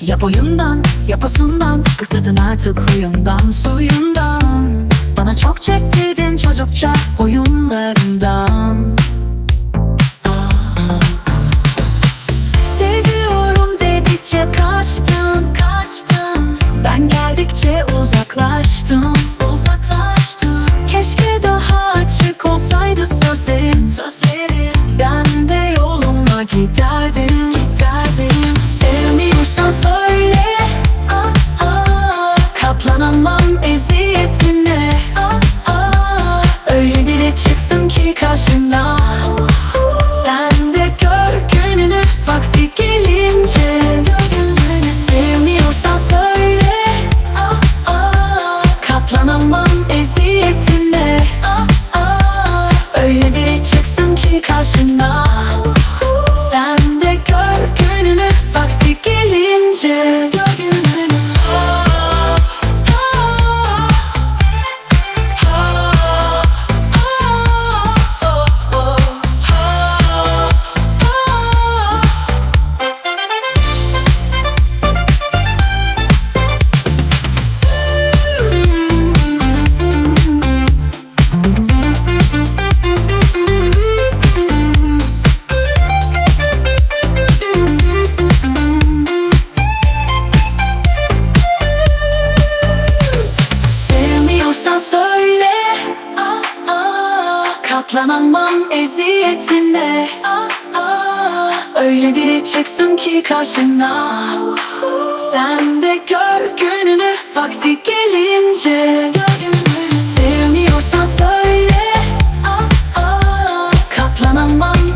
Ya boyundan, yapasından Bıktırdın artık huyundan, suyundan Bana çok çektirdin çocukça oyunlarından. Seviyorum dedikçe kaçtın, kaçtın. Ben geldikçe uzaklaştım, uzaklaştım. Keşke daha açık olsaydı sözlerin, sözlerin. Ben de giderdim, giderdim Katlanamam eziyetine ah, ah. Öyle biri çıksın ki karşına Sen de gör gününü vakti gelince Sevmiyorsan söyle ah, ah. Katlanamam